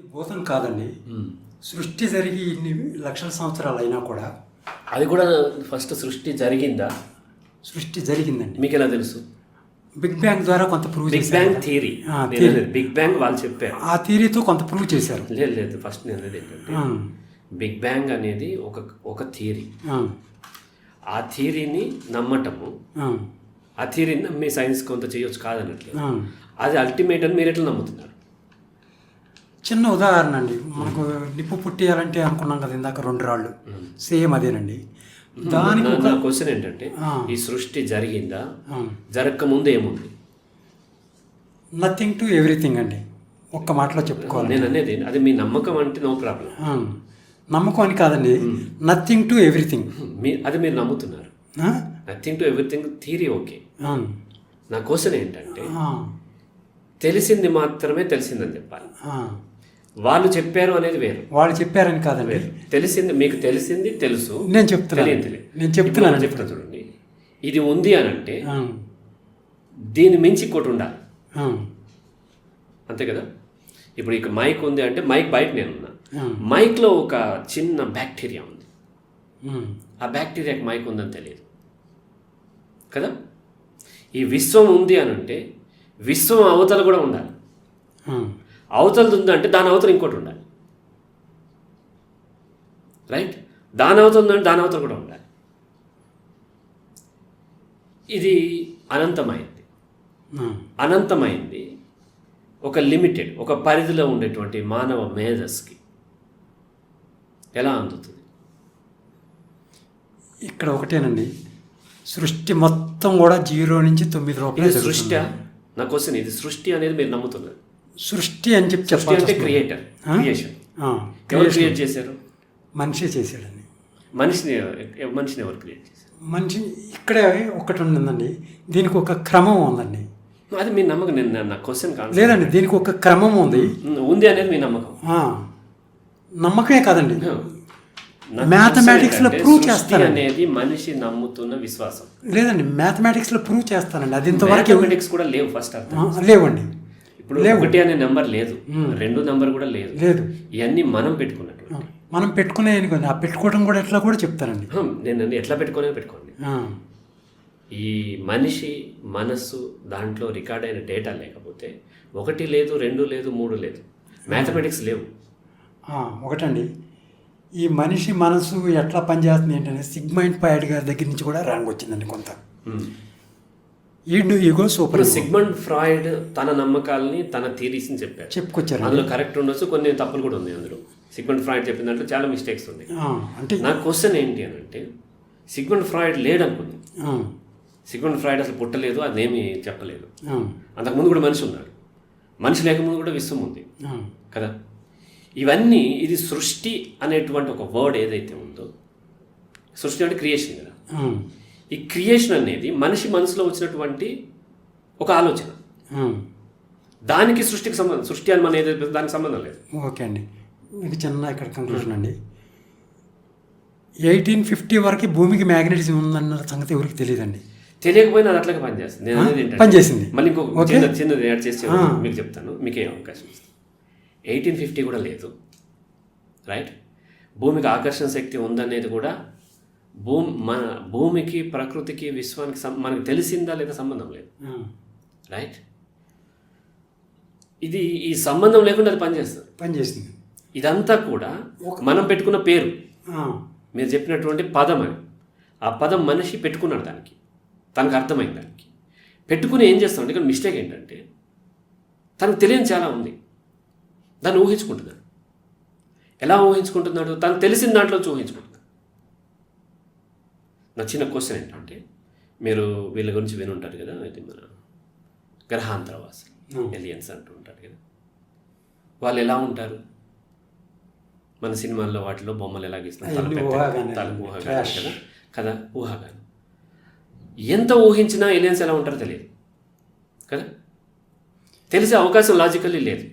ఇది భూతం కాదండి. సృష్టి జరిగి ఇన్ని లక్షల సంవత్సరాలు అయినా కూడా అది కూడా ఫస్ట్ సృష్టి జరిగిందా? సృష్టి జరిగిందండి. మీకు ఎలా తెలుసు? బిగ్ బ్యాంగ్ ద్వారా కొంత prove big bang theory. Big bang వాళ్ళు చెప్పారు. ఆ థియరీతో కొంత ప్రూవ్ చేశారు. లేదు లేదు ఫస్ట్ నేను అనేది ఏంటంటే ఆ, బిగ్ బ్యాంగ్ అనేది ఒక ఒక థియరీ. ఆ, థియరీని నమ్మటము ఆ, థియరీని నమ్మి సైన్స్ కొంత చేయొచ్చు కాదన్నట్లు. అది అల్టిమేట్ అని మీరు ఎట్లా నమ్ముతున్నారు? చిన్న ఉదాహరణ అండి. మనకు నిప్పు పుట్టియాలంటే అనుకున్నాం కదా ఇందాక రెండు రాళ్ళు. సేమ్ అదేనండి. దానికి నా- ఒక క్వశ్చన్ ఏంటంటే. ఈ సృష్టి జరిగిందా? జరగక ముందు ఏముంది? నథింగ్ టు ఎవ్రీథింగ్ అండి. ఒక్క మాటలో చెప్పుకోవాలి నేను అనేది అది మీ నమ్మకం అంటే నో ప్రాబ్లం. నమ్మకం అని కాదండి. నథింగ్ టు ఎవ్రీథింగ్ మీ అది మీరు నమ్ముతున్నారు. Nothing to everything theory okay నా క్వశ్చన్ ఏంటంటే తెలిసింది మాత్రమే తెలిసిందని చెప్పాలి. వాళ్ళు చెప్పారు అనేది వేరు. వాళ్ళు చెప్పారని కాదండి. వేరు. తెలిసింది మీకు తెలిసింది తెలుసు. నేను చెప్తున్నాను. నేను చెప్తున్నాను. చెప్తున్నా చూడండి. ఇది ఉంది అని అంటే దీని మించి ఇంకోటి ఉండాలి. అంతే కదా? ఇప్పుడు ఇక మైక్ ఉంది అంటే మైక్ బయట నేను ఉన్నా. ఆ, మైక్లో ఒక చిన్న బ్యాక్టీరియా ఉంది. ఆ. బ్యాక్టీరియాకి మైక్ ఉందని తెలియదు. కదా? ఈ విశ్వం ఉంది అని అంటే విశ్వం అవతల కూడా ఉండాలి. అవతలది ఉందంటే దాని అవతల ఇంకోటి ఉండాలి. రైట్ దాని అవతల ఉందంటే దాని అవతల కూడా ఉండాలి. ఇది అనంతమైంది. అనంతమైంది ఒక లిమిటెడ్ ఒక పరిధిలో ఉండేటువంటి మానవ మేధస్కి ఎలా అందుతుంది? ఇక్కడ ఒకటేనండి. సృష్టి మొత్తం కూడా జీరో నుంచి తొమ్మిది రూపాయలు సృష్టి నా క్వశ్చన్ ఇది సృష్టి అనేది మీరు నమ్ముతున్నారు. సృష్టి అని చెప్పి చెప్పాలి అంటే క్రియేటర్ క్రియేషన్ ఎవరు క్రియేట్ చేశారు? మనిషి చేశాడండి. మనిషిని మనిషిని ఎవరు క్రియేట్ చేశారు? మనిషి ఇక్కడే ఒకటి ఉందండి. దీనికి ఒక క్రమం ఉందండి. అది మీ నమ్మకం నేను నా- క్వశ్చన్ కాదు. లేదండి దీనికి ఒక క్రమం ఉంది. ఉంది అనేది మీ నమ్మకం. నమ్మకమే కాదండి. నా Mathematics లో question ఏంటంటే prove సృష్టి చేస్తానండి. అనేది మనిషి నమ్ముతున్న విశ్వాసం. లేదండి మ్యాథమెటిక్స్లో ప్రూవ్ చేస్తానండి. అది ఇంతవరకు కూడా లేవు ఫస్ట్ లేవండి. ఇప్పుడు ఒకటి అనే నెంబర్ లేదు. రెండు నెంబర్ కూడా లేదు. లేదు. ఇవన్నీ మనం పెట్టుకున్నట్టు. మనం పెట్టుకునే అనుకోండి ఆ పెట్టుకోవడం కూడా ఎట్లా కూడా చెప్తానండి నేను ఎట్లా పెట్టుకునే పెట్టుకోండి. ఈ మనిషి మనస్సు దాంట్లో రికార్డ్ అయిన డేటా లేకపోతే ఒకటి లేదు రెండు లేదు మూడు లేదు. మ్యాథమెటిక్స్ లేవు. ఒకటండి. ఈ మనిషి మనసు ఎట్లా పనిచేస్తుంది ఏంటంటే సిగ్మైండ్ పాయిడ్ గారి దగ్గర నుంచి కూడా ర్యాంక్ వచ్చిందండి కొంత ఈడు ఈగో సూపర్ సిగ్మండ్ ఫ్రాయిడ్ తన నమ్మకాలని తన థీరీస్ని చెప్పారు. చెప్పుకొచ్చారు. అందులో కరెక్ట్ ఉండొచ్చు కొన్ని తప్పులు కూడా ఉన్నాయి అందులో. సిగ్మండ్ ఫ్రాయిడ్ చెప్పిన దాంట్లో చాలా మిస్టేక్స్ ఉన్నాయి. అంటే నా క్వశ్చన్ ఏంటి అని అంటే సిగ్మండ్ ఫ్రాయిడ్ లేడు అనుకుంది సిగ్మండ్ ఫ్రాయిడ్ అసలు పుట్టలేదు అదేమీ చెప్పలేదు. అంతకుముందు కూడా మనిషి ఉన్నాడు. మనిషి లేకముందు కూడా విశ్వం ఉంది. కదా? ఇవన్నీ ఇది సృష్టి అనేటువంటి ఒక వర్డ్ ఏదైతే ఉందో సృష్టి అంటే క్రియేషన్ కదా? ఈ క్రియేషన్ అనేది మనిషి మనసులో వచ్చినటువంటి ఒక ఆలోచన. ఆ. దానికి సృష్టికి సంబంధం సృష్టి అని మన ఏదైతే దానికి సంబంధం లేదు. ఓకే అండి. మీకు చిన్న ఇక్కడ కంక్లూషన్ అండి. ఎయిటీన్ ఫిఫ్టీ వరకు భూమికి మ్యాగ్నెటిజం ఉందన్న సంగతి ఎవరికి తెలియదండి. తెలియకపోయినా అది అట్లాగే పనిచేస్తుంది. నేను పనిచేసింది. మళ్ళీ ఇంకొక. చిన్న చిన్నది యాడ్ చేసి ఆ. మీకు చెప్తాను. మీకే అవకాశం ఇస్తాను ఎయిటీన్ ఫిఫ్టీ కూడా లేదు. రైట్ భూమికి ఆకర్షణ శక్తి ఉందనేది కూడా భూమి మన భూమికి ప్రకృతికి విశ్వానికి మనకు తెలిసిందా లేదా సంబంధం లేదు. రైట్ ఇది ఈ సంబంధం లేకుండా అది పనిచేస్తుంది. పనిచేసింది ఇదంతా కూడా మనం పెట్టుకున్న పేరు. మీరు చెప్పినటువంటి పదం అది. ఆ పదం మనిషి పెట్టుకున్నాడు దానికి. తనకు అర్థమైంది దానికి. పెట్టుకుని ఏం చేస్తామంటే ఇక్కడ మిస్టేక్ ఏంటంటే తనకు తెలియని చాలా ఉంది. దాన్ని ఊహించుకుంటున్నాడు. ఎలా ఊహించుకుంటున్నాడు? తనకు తెలిసిన దాంట్లో ఊహించుకుంటున్నాడు. నా చిన్న క్వశ్చన్ ఏంటంటే మీరు వీళ్ళ గురించి వినుంటారు కదా ఇది మన గ్రహాంతరవాసులు ఎలియన్స్ అంటూ ఉంటారు కదా. వాళ్ళు ఎలా ఉంటారు? మన సినిమాల్లో వాటిలో బొమ్మలు ఎలా గీస్తాం తల అవన్నీ పెద్ద- ఊహాగానాలు. తల ఊహాగానం Trash. కదా. కదా ఊహాగానం. ఎంత ఊహించినా ఎలియన్స్ ఎలా ఉంటారో తెలియదు. కదా? తెలిసే అవకాశం లాజికల్లీ లేదు.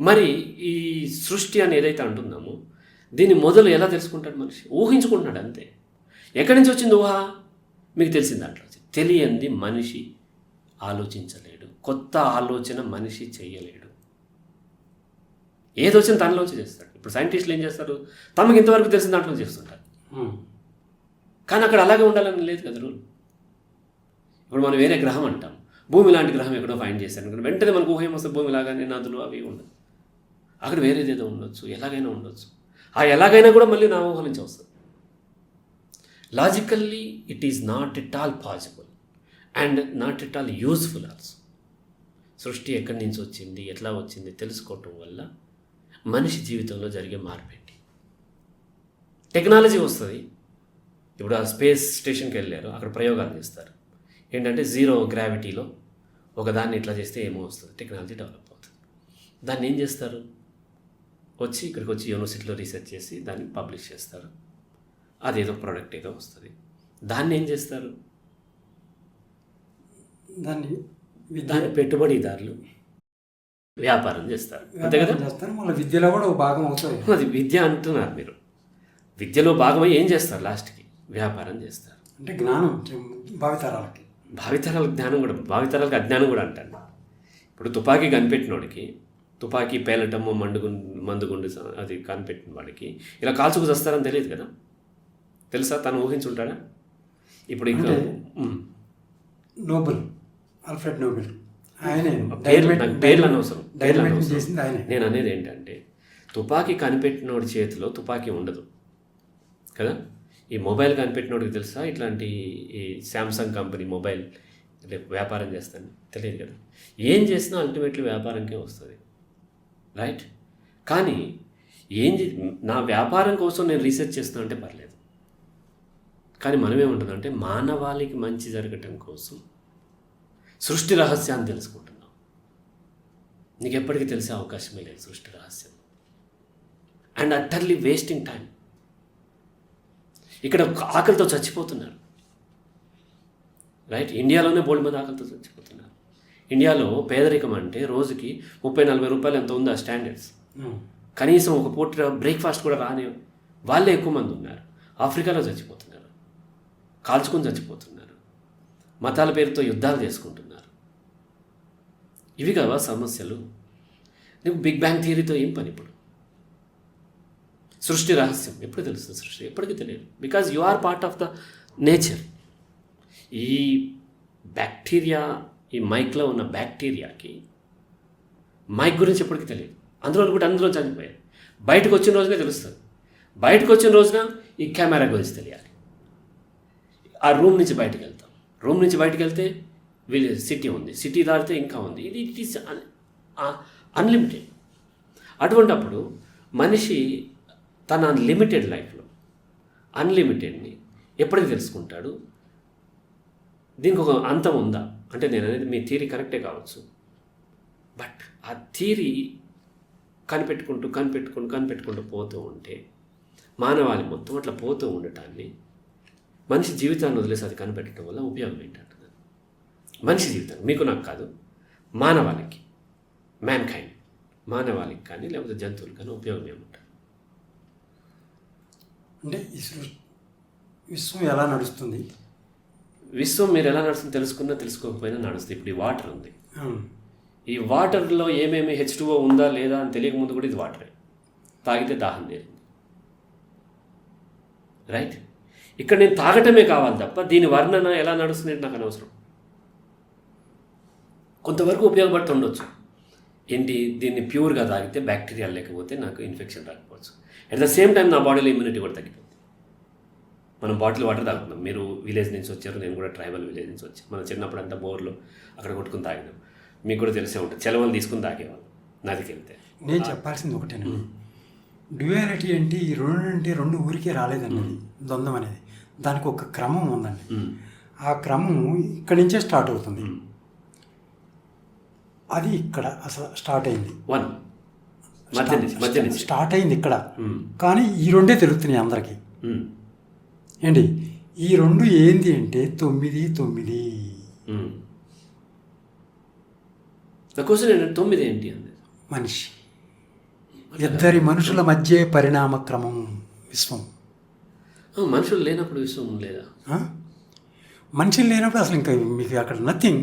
మరి ఈ సృష్టి అని ఏదైతే అంటున్నామో దీని మొదలు ఎలా తెలుసుకుంటాడు మనిషి? ఊహించుకుంటున్నాడు అంతే. ఎక్కడి నుంచి వచ్చింది ఊహ? మీకు తెలిసింది దాంట్లో. తెలియంది మనిషి ఆలోచించలేడు. కొత్త ఆలోచన మనిషి చేయలేడు ఏది వచ్చిన దానిలోంచి చేస్తాడు. ఇప్పుడు సైంటిస్టులు ఏం చేస్తారు? తమకు ఇంతవరకు తెలిసిన దాంట్లో చేస్తుంటారు. కానీ అక్కడ అలాగే ఉండాలని లేదు కదా రూల్. ఇప్పుడు మనం వేరే గ్రహం అంటాం. భూమి లాంటి గ్రహం ఎక్కడో ఫైండ్ చేశాను. వెంటనే మనకు ఊహ ఏమొస్తే భూమి లాగానే నదులు అవి ఉండదు అక్కడ వేరేదేదో ఉండొచ్చు ఎలాగైనా ఉండొచ్చు. ఆ ఎలాగైనా కూడా మళ్ళీ నా ఊహ నుంచి వస్తుంది. Logically it is not at all possible and not at all useful also సృష్టి ఎక్కడి నుంచి వచ్చింది ఎట్లా వచ్చింది తెలుసుకోవటం వల్ల మనిషి జీవితంలో జరిగే మార్పేంటి టెక్నాలజీ వస్తుంది. ఇప్పుడు ఆ స్పేస్ స్టేషన్కి వెళ్ళారు అక్కడ ప్రయోగాలు చేస్తారు. ఏంటంటే జీరో గ్రావిటీలో ఒకదాన్ని ఇట్లా చేస్తే ఏమో వస్తుంది టెక్నాలజీ డెవలప్ అవుతుంది. దాన్ని ఏం చేస్తారు? వచ్చి ఇక్కడికి వచ్చి యూనివర్సిటీలో రీసెర్చ్ చేసి దాన్ని పబ్లిష్ చేస్తారు. అదేదో ప్రోడక్ట్ ఏదో వస్తుంది. దాన్ని ఏం చేస్తారు? దాన్ని దాని పెట్టుబడిదారులు వ్యాపారం చేస్తారు. అంతే కదా? చేస్తారు. మళ్ళీ విద్యలో కూడా ఒక భాగం అవుతుంది. అది విద్య అంటున్నారు మీరు. విద్యలో భాగమై ఏం చేస్తారు లాస్ట్కి? వ్యాపారం చేస్తారు. అంటే జ్ఞానం భావితరాలకి. భావితరాల జ్ఞానం కూడా భావితరాలకు అజ్ఞానం కూడా అంటాను. ఇప్పుడు తుపాకీ కనిపెట్టినోడికి తుపాకీ పేలటము మండుగు మందుగుండు అది కనిపెట్టిన వాడికి ఇలా కాల్చుకు వస్తారని తెలియదు కదా? తెలుసా? తను ఊహించుంటాడా? ఇప్పుడు ఇక. Nobel Alfred Nobel. ఆయనే. పేర్లు అనవసరం. నేను అనేది ఏంటంటే తుపాకీ కనిపెట్టినోడి చేతిలో తుపాకీ ఉండదు. కదా? ఈ మొబైల్ కనిపెట్టినోడికి తెలుసా? ఇట్లాంటి ఈ శాంసంగ్ కంపెనీ మొబైల్ రేపు వ్యాపారం చేస్తాను. తెలియదు కదా? ఏం చేసినా అల్టిమేట్లీ వ్యాపారంకే వస్తుంది. రైట్ కానీ ఏం చే- నా వ్యాపారం కోసం నేను రీసెర్చ్ చేస్తున్నా అంటే పర్లేదు. కానీ మనం ఏముంటుందంటే మానవాళికి మంచి జరగటం కోసం సృష్టి రహస్యాన్ని తెలుసుకుంటున్నాం. నీకు ఎప్పటికీ తెలిసే అవకాశమే లేదు సృష్టి రహస్యం. And utterly wasting time. ఇక్కడ ఆకలితో చచ్చిపోతున్నారు. రైట్? ఇండియాలోనే బోల్డ్ మంది ఆకలితో చచ్చిపోతున్నారు. ఇండియాలో పేదరికం అంటే రోజుకి ముప్పై నలభై రూపాయలు ఎంత ఉందో ఆ స్టాండర్డ్స్. కనీసం ఒక పూట బ్రేక్ఫాస్ట్ కూడా రాని వాళ్ళే ఎక్కువ మంది ఉన్నారు. ఆఫ్రికాలో చచ్చిపోతున్నారు. కాల్చుకొని చచ్చిపోతున్నారు. మతాల పేరుతో యుద్ధాలు చేసుకుంటున్నారు. ఇవి కదా సమస్యలు. నీకు బిగ్ బ్యాంగ్ థియరీతో ఏం పని ఇప్పుడు? సృష్టి రహస్యం. ఎప్పుడు తెలుస్తుంది సృష్టి? ఎప్పటికీ తెలియదు. Because you are part of the nature ఈ బ్యాక్టీరియా ఈ మైక్లో ఉన్న బ్యాక్టీరియాకి మైక్ గురించి ఎప్పటికీ తెలియదు. అందులో కూడా అందులో చనిపోయారు. బయటకు వచ్చిన రోజునే తెలుస్తుంది. బయటకు వచ్చిన రోజున ఈ కెమెరా గురించి తెలియాలి. ఆ రూమ్ నుంచి బయటకు వెళ్తాం. రూమ్ నుంచి బయటకు వెళ్తే విలేజ్ సిటీ ఉంది. సిటీ దాటితే ఇంకా ఉంది. ఇది ఇట్ ఈస్ అన్లిమిటెడ్ అటువంటప్పుడు మనిషి తన లిమిటెడ్ లైఫ్లో అన్లిమిటెడ్ని ఎప్పటికి తెలుసుకుంటాడు దీనికి ఒక అంతం ఉందా? అంటే నేను అనేది మీ థీరీ కరెక్టే కావచ్చు. బట్ ఆ థీరీ కనిపెట్టుకుంటూ కనిపెట్టుకుంటూ కనిపెట్టుకుంటూ పోతూ ఉంటే మానవాళి మొత్తం అట్లా పోతూ ఉండటాన్ని మనిషి జీవితాన్ని వదిలేసి అది కనిపెట్టడం వల్ల ఉపయోగం ఏంటంటున్నాను మనిషి జీవితం మీకు నాకు కాదు మానవాళికి మ్యాన్ కైండ్ మానవాళికి కానీ లేకపోతే జంతువులకు కానీ ఉపయోగం ఏముంటుంది? అంటే ఈ విశ్వం ఎలా నడుస్తుంది? విశ్వం మీరు ఎలా నడుస్తుందో తెలుసుకున్నా తెలుసుకోకపోయినా నడుస్తుంది. ఇప్పుడు ఈ వాటర్ ఉంది. ఈ వాటర్లో ఏమేమి హెచ్ ఉందా లేదా అని తెలియక ముందు కూడా ఇది వాటరే. తాగితే దాహం తీరింది. రైట్ ఇక్కడ నేను తాగటమే కావాలి తప్ప దీని వర్ణన ఎలా నడుస్తుంది నాకు అనవసరం. కొంతవరకు ఉపయోగపడుతుండొచ్చు. ఏంటి? దీన్ని ప్యూర్గా తాగితే బ్యాక్టీరియా లేకపోతే నాకు ఇన్ఫెక్షన్ రాకపోవచ్చు. అట్ ద సేమ్ టైం నా బాడీలో ఇమ్యూనిటీ కూడా తగ్గిపోతుంది. మనం బాటిల్ వాటర్ తాగుతున్నాం. మీరు విలేజ్ నుంచి వచ్చారు నేను కూడా ట్రైబల్ విలేజ్ నుంచి వచ్చాను మనం చిన్నప్పుడు అంతా బోర్లో అక్కడ కొట్టుకుని తాగినాం. మీకు కూడా తెలిసే ఉంటుంది. చెలవలు తీసుకుని తాగేవాళ్ళం. నదికి వెళ్తే నేను చెప్పాల్సింది ఒకటేనండి. డ్యూయాలిటీ అంటే ఈ రెండు అంటే రెండు ఊరికే రాలేదండి ద్వంద్వం అనేది. దానికి ఒక క్రమం ఉందండి. ఆ క్రమం ఇక్కడి నుంచే స్టార్ట్ అవుతుంది. అది ఇక్కడ అసలు స్టార్ట్ అయింది. వన్. స్టార్ట్ అయింది ఇక్కడ. కానీ ఈ రెండే తెలుస్తున్నాయి అందరికీ. ఏంటి? ఈ రెండు ఏంది అంటే తొమ్మిది తొమ్మిది. క్వశ్చన్ తొమ్మిది ఏంటి మనిషి. ఇద్దరి మనుషుల మధ్య పరిణామ క్రమం విశ్వం మనుషులు లేనప్పుడు విశ్వం లేదా? మనుషులు లేనప్పుడు అసలు ఇంకా మీకు అక్కడ నథింగ్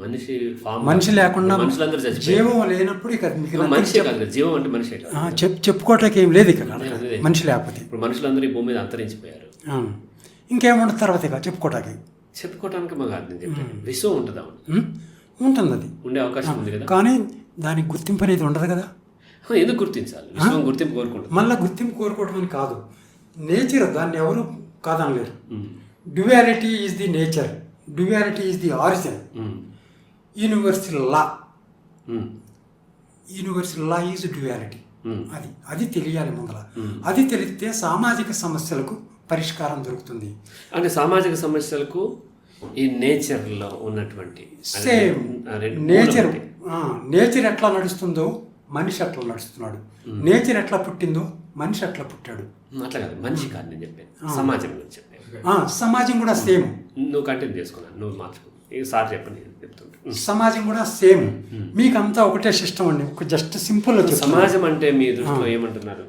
మనిషి మనిషి లేకుండా జీవం లేనప్పుడు ఇక జీవం అంటే మనిషే చెప్పుకోవటానికి ఏం లేదు ఇక. మనిషి లేకపోతే. ఇప్పుడు మనుషులందరూ భూమి మీద అంతరించిపోయారు. ఇంకేముండదు తర్వాత ఇక చెప్పుకోవటానికి. చెప్పుకోవడానికి మాకు అర్థం చెప్పాను విశ్వం ఉంటుందా? ఉంటుంది అది ఉండే అవకాశం ఉంది కదా. కానీ దానికి గుర్తింపు అనేది ఉండదు కదా. ఎందుకు గుర్తించాలి. విశ్వం గుర్తింపు కోరుకుంటుంది. మళ్ళీ గుర్తింపు కోరుకోవడం అని కాదు. నేచర్ దాన్ని ఎవరు కాదనలేరు. Duality is the nature duality is the origin universal law universal law is duality. అది అది తెలియాలి ముందర అది తెలిస్తే సామాజిక సమస్యలకు పరిష్కారం దొరుకుతుంది. అంటే సామాజిక సమస్యలకు ఈ నేచర్లో ఉన్నటువంటి సేమ్ నేచర్. నేచర్ ఎట్లా నడుస్తుందో మనిషి అట్లా నడుస్తున్నాడు. నేచర్ ఎట్లా పుట్టిందో మనిషి అట్లా పుట్టాడు. అట్లా కాదు మనిషి కాదు నేను చెప్పాను సమాజం గురించి చెప్పాను ఆ, సమాజం కూడా సేమ్. నువ్వు కంటిన్యూ చేసుకున్నాను నువ్వు మార్చుకో. సార్ చెప్పండి నేను చెప్తుంటా. సమాజం కూడా సేమ్. మీకంతా ఒకటే సిస్టమ్ అండి జస్ట్ సింపుల్ సమాజం అంటే మీ దృష్టిలో ఏమంటున్నారు?